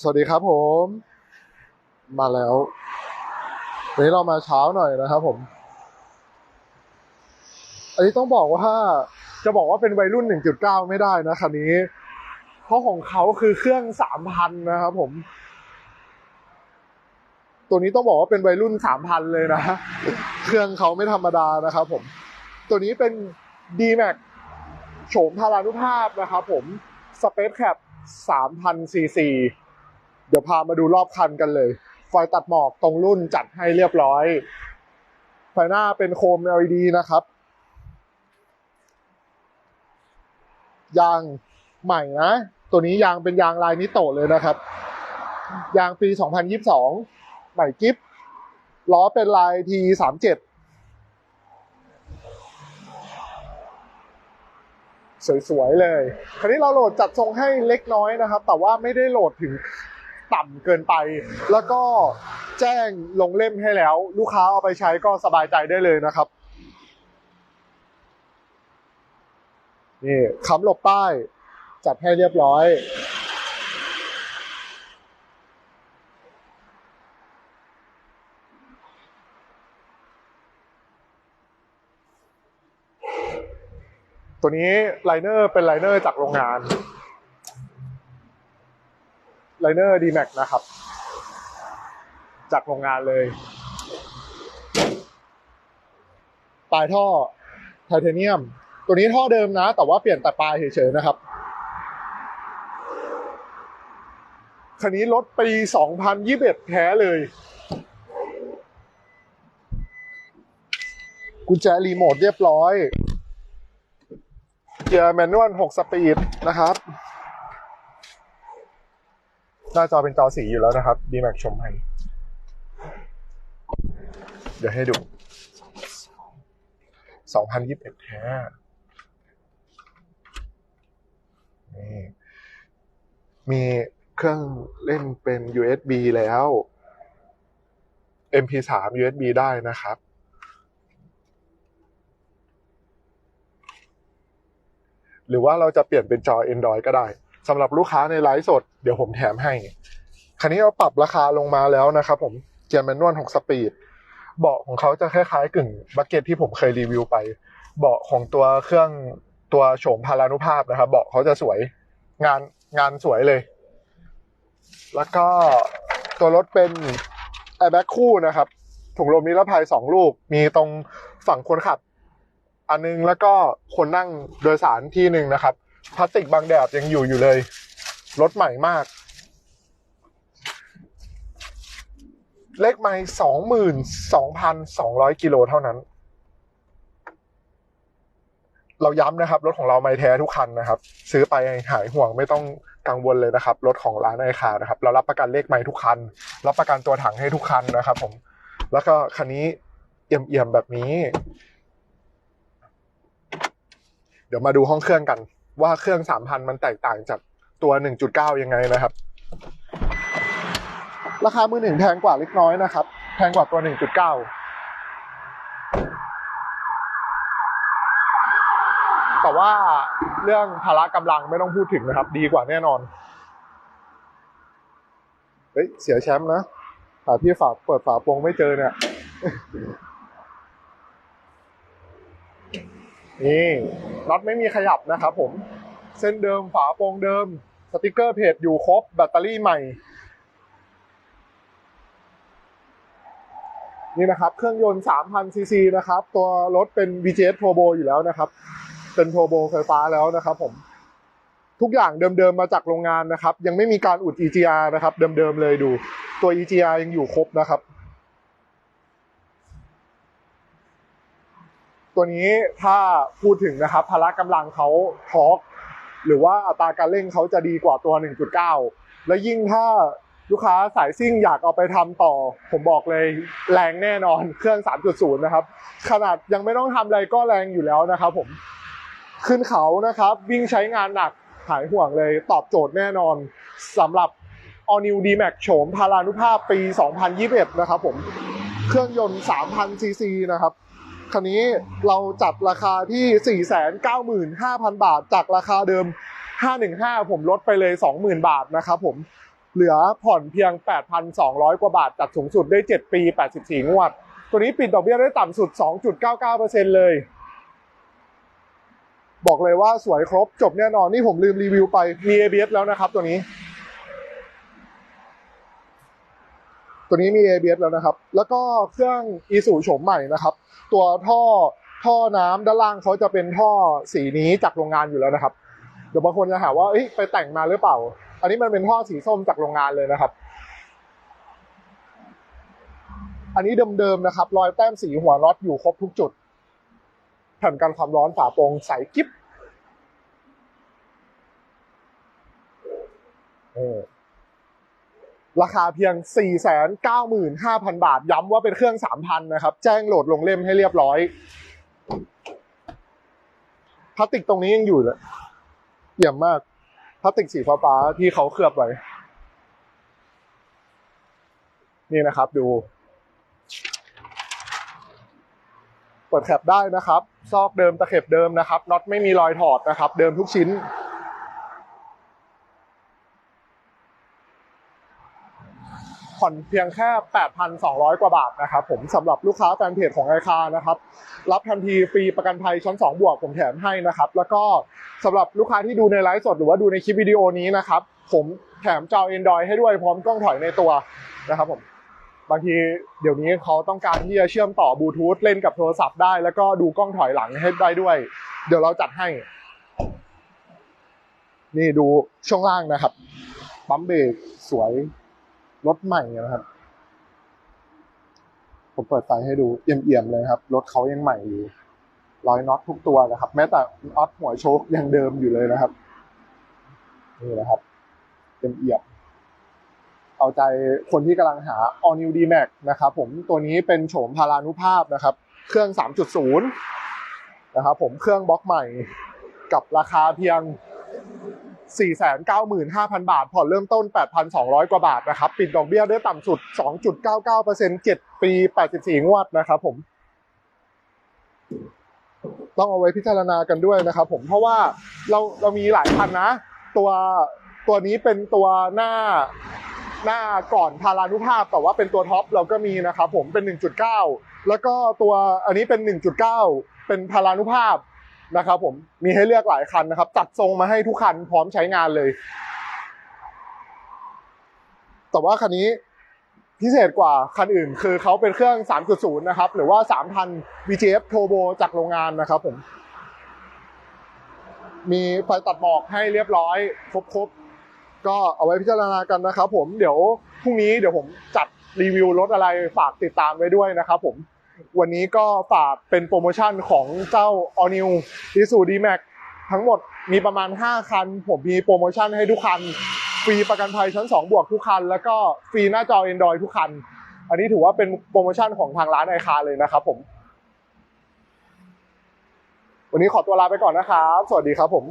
สวัสดีครับผม มาแล้ววันนี้เรามาเช้าหน่อยนะครับผม อันนี้ต้องบอกว่าจะบอกว่าเป็นวัยรุ่น 1.9 ไม่ได้นะคันนี้ เพราะของเขาคือเครื่อง 3,000 นะครับผม ตัวนี้ต้องบอกว่าเป็นวัยรุ่น 3,000 เลยนะ เครื่องเขาไม่ธรรมดานะครับผม ตัวนี้เป็น D-Max โฉมพารานุภาพนะครับผม Space Cap 3,000 cc เดี๋ยวพามาดูรอบคันกันเลย ไฟตัดหมอกตรงรุ่นจัดให้เรียบร้อยไฟหน้าเป็นโคม LED นะครับ ยางใหม่นะ ตัวนี้ยางเป็นยางลายนิโตะเลยนะครับ ยางปี 2022 ใหม่กิฟล้อเป็นลาย T37 สวยๆเลย คราวนี้เราโหลดจัดทรงให้เล็กน้อยนะครับ แต่ว่าไม่ได้โหลดถึง ต่ำเกินไป แล้วก็แจ้งลงเล่มให้แล้ว ลูกค้าเอาไปใช้ก็สบายใจได้เลยนะครับนี่ค้ำหลบป้าย จัดให้เรียบร้อย ตัวนี้ไลเนอร์เป็นไลเนอร์จากโรงงาน ไลเนอร์ดีแม็กนะครับ จากโรงงานเลย ปลายท่อไทเทเนียม ตัวนี้ท่อเดิมนะ แต่ว่าเปลี่ยนแต่ปลายเฉยๆนะครับ คันนี้รถปี 2021 แท้เลย กุญแจรีโมทเรียบร้อย เกียร์แมนนวล 6 สปีดนะครับ หน้าจอเป็นจอสีอยู่แล้วนะครับ d m a x ชมให้เดี๋ยวให้ดู 2021แท้นี่มีเครื่องเล่นเป็น USB แล้ว MP3 USB ได้นะครับ หรือว่าเราจะเปลี่ยนเป็นจอ Android ก็ได้ สำหรับลูกค้าในไลฟ์สด เดี๋ยวผมแถมให้ คันนี้เราปรับราคาลงมาแล้วนะครับผมเกียร์แมนนวล6สปีดเบาะของเขาจะคล้ายๆกึ่งบักเก็ตที่ผมเคยรีวิวไป เบาะของตัวเครื่องตัวโฉมพารานุภาพนะครับเบาะเขาจะสวยงานงานสวยเลย แล้วก็ตัวรถเป็นแอร์แบ็กคู่นะครับถุงลมนิรภัยสองลูก มีตรงฝั่งคนขับ อันนึงแล้วก็คนนั่งโดยสารที่หนึ่งนะครับ พลาสติกบางแดดยังอยู่อยู่เลย รถใหม่มาก เลขไม้สองหมื่นสองพันสองร้อยกิโลเท่านั้น เราย้ำนะครับ รถของเราไม่แท้ทุกคันนะครับ ซื้อไปหายห่วงไม่ต้องกังวลเลยนะครับ รถของร้านไอคานะครับ เรารับประกันเลขไม้ทุกคัน รับประกันตัวถังให้ทุกคันนะครับผม แล้วก็คันนี้เอี่ยมๆแบบนี้ เดี๋ยวมาดูห้องเครื่องกัน ว่าเครื่อง 3,000 มันแตกต่างจากตัว 1.9 ยังไงนะครับ ราคามือหนึ่งแพงกว่าเล็กน้อยนะครับ แพงกว่าตัว 1.9 แต่ว่าเรื่องพละกำลังไม่ต้องพูดถึงนะครับ ดีกว่าแน่นอน เฮ้ย เสียแชมป์นะหาที่ฝาเปิดฝาโปรงไม่เจอเนี่ย นี่น็อตไม่มีขยับนะครับผม เส้นเดิมฝาโปรงเดิม สติกเกอร์เพจอยู่ครบ แบตเตอรี่ใหม่ นี่นะครับ เครื่องยนต์ 3,000 ซีซีนะครับ ตัวรถเป็น VGS Turbo อยู่แล้วนะครับ เป็น Turbo ไฟฟ้าแล้วนะครับผมทุกอย่างเดิมๆมาจากโรงงานนะครับ ยังไม่มีการอุด EGR นะครับ เดิมๆเลยดู ตัว EGR ยังอยู่ครบนะครับ ตัวนี้ถ้าพูดถึงนะครับพละกำลังเขาทอร์กหรือว่าอัตราการเร่งเขาจะดีกว่าตัว 1.9 และยิ่งถ้าลูกค้าสายซิ่งอยากเอาไปทำต่อ ผมบอกเลยแรงแน่นอนเครื่อง 3.0 นะครับ ขนาดยังไม่ต้องทำอะไรก็แรงอยู่แล้วนะครับผมขึ้นเขานะครับ วิ่งใช้งานหนักหายห่วงเลยตอบโจทย์แน่นอนสำหรับ All New D-Max โฉมพารานุภาพปี 2021 นะครับผม เครื่องยนต์ 3,000 ซีซีนะครับ คันนี้เราจัดราคาที่ 495,000 บาท จากราคาเดิม 515 ผมลดไปเลย 20,000 บาทนะครับผมเหลือผ่อนเพียง 8,200 กว่าบาท จัดสูงสุดได้ 7 ปี 84 งวด ตัวนี้ปิดดอกเบี้ยได้ต่ำสุด 2.99%เลย บอกเลยว่าสวยครบจบแน่นอนนี่ผมลืมรีวิวไปมี ABS แล้วนะครับตัวนี้ ตัวนี้มี ABS แล้วนะครับ แล้วก็เครื่อง e s u โฉมใหม่นะครับ ตัวท่อท่อน้ำด้านล่างเขาจะเป็นท่อสีนี้จากโรงงานอยู่แล้วนะครับเดี๋ยวบางคนจะหาว่าไปแต่งมาหรือเปล่า อันนี้มันเป็นท่อสีส้มจากโรงงานเลยนะครับ อันนี้เดิมๆนะครับ รอยแต้มสีหัวน็อตอยู่ครบทุกจุดแผ่นกันความร้อนฝาโปรงใสกิ๊บเออ ราคาเพียง 495,000 บาท ย้ำว่าเป็นเครื่อง 3,000 นะครับ แจ้งโหลดลงเล่มให้เรียบร้อย พลาสติกตรงนี้ยังอยู่เลยเยี่ยมมาก พลาสติกสีฟ้าๆที่เขาเคลือบไว้ นี่นะครับดู เปิดแคปได้นะครับ ซอกเดิมตะเข็บเดิมนะครับน็อตไม่มีรอยถอดนะครับ เดิมทุกชิ้น ผ่อนเพียงแค่ 8,200 กว่าบาทนะครับผมสำหรับลูกค้าแฟนเพจของไอคานะครับรับทันทีฟรีประกันภัยชั้น 2 บวกผมแถมให้นะครับ แล้วก็สำหรับลูกค้าที่ดูในไลฟ์สดหรือว่าดูในคลิปวิดีโอนี้นะครับ ผมแถมจอ Android ให้ด้วยพร้อมกล้องถอยในตัวนะครับผมบางทีเดี๋ยวนี้เขาต้องการที่จะเชื่อมต่อบลูทูธเล่นกับโทรศัพท์ได้ แล้วก็ดูกล้องถอยหลังให้ได้ด้วย เดี๋ยวเราจัดให้ นี่ดูช่วงล่างนะครับ ปั๊มเบรกสวย รถใหม่นะครับ ผมเปิดไฟให้ดูเอี่ยมๆเลยครับ รถเขายังใหม่อยู่ร้อยน็อตทุกตัวนะครับ แม้แต่น็อตหัวโชคยังเดิมอยู่เลยนะครับ นี่นะครับเอี่ยมๆเอาใจคนที่กำลังหา All New D Max นะครับ ผมตัวนี้เป็นโฉมพารานุภาพนะครับ เครื่อง 3.0 นะครับ ผมเครื่องบล็อกใหม่กับราคาเพียง 495,000 บาท ผ่อนเริ่มต้น 8,200 กว่าบาทนะครับ ปิดดอกเบี้ยได้ต่ำสุด 2.99% 7 ปี 84 งวดนะครับผม ต้องเอาไว้พิจารณากันด้วยนะครับผม เพราะว่าเราเรามีหลายคันนะ ตัวตัวนี้เป็นตัวหน้าหน้าก่อนพารานุภาพแต่ว่าเป็นตัวท็อปเราก็มีนะครับผมเป็น 1.9 แล้วก็ตัวอันนี้เป็น 1.9 เป็นพารานุภาพ นะครับผมมีให้เลือกหลายคันนะครับจัดทรงมาให้ทุกคันพร้อมใช้งานเลย แต่ว่าคันนี้พิเศษกว่าคันอื่น คือเขาเป็นเครื่อง 3.0 นะครับ หรือว่า 3,000 VGF Turbo จากโรงงานนะครับผม มีไฟตัดหมอกให้เรียบร้อย ครบๆก็เอาไว้พิจารณากันนะครับผมเดี๋ยวพรุ่งนี้เดี๋ยวผมจัดรีวิวรถอะไรฝากติดตามไว้ด้วยนะครับผม วันนี้ก็ฝากเป็นโปรโมชั่นของเจ้า All New i s u d m a x ทั้งหมดมีประมาณ 5 คัน ผมมีโปรโมชั่นให้ทุกคัน ฟรีประกันภัยชั้น 2 บวกทุกคัน แล้วก็ฟรีหน้าจอ Android ทุกคัน อันนี้ถือว่าเป็นโปรโมชั่นของทางร้านไอคาเลยนะครับผม วันนี้ขอตัวลาไปก่อนนะครับ สวัสดีครับผม